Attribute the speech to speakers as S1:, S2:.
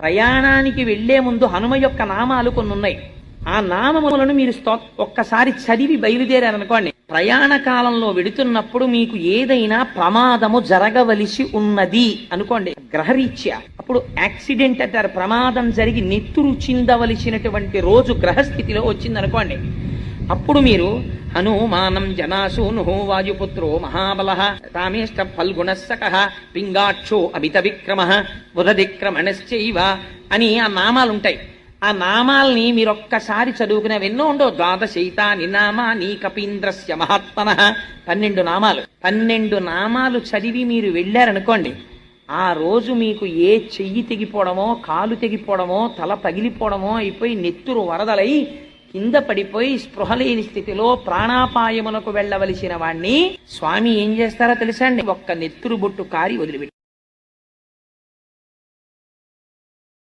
S1: ప్రయాణానికి వెళ్ళే ముందు హనుమ యొక్క నామాలు కొన్ని ఉన్నాయి ఆ నామములను మీరు స్తో ఒక్కసారి చదివి బయలుదేరారనుకోండి. ప్రయాణ కాలంలో వెడుతున్నప్పుడు మీకు ఏదైనా ప్రమాదము జరగవలసి ఉన్నది అనుకోండి. గ్రహరీత్యా. అప్పుడు యాక్సిడెంట్ అంటారు. ప్రమాదం జరిగి నెత్తురు చిందవలసినటువంటి రోజు గ్రహస్థితిలో వచ్చిందనుకోండి. అప్పుడు మీరు హనుమానం జనాశూను వాయుపుత్రో మహాబల రామేష్ట ఫల్గుణస్సక పింగాక్షో అమిత విక్రమ బుధదిక్రమణశ్చైవ అని ఆ నామాలుంటాయి. ఆ నామాల్ని మీరు ఒక్కసారి చదువుకునే ఎన్నో ఉండవు ద్వాదశైతాని నామాని కపీంద్రస్య మహాత్మన పన్నెండు నామాలు. పన్నెండు నామాలు చదివి మీరు వెళ్ళారనుకోండి ఆ రోజు మీకు ఏ చెయ్యి తెగిపోవడమో కాలు తెగిపోవడమో తల పగిలిపోవడమో అయిపోయి నెత్తురు వరదలై కింద పడిపోయి స్పృహ లేని స్థితిలో ప్రాణాపాయమునకు వెళ్ళవలసిన వాణ్ణి స్వామి ఏం చేస్తారో తెలుసండి ఒక్క నెత్తురు బొట్టు కారి వదిలిపెట్టి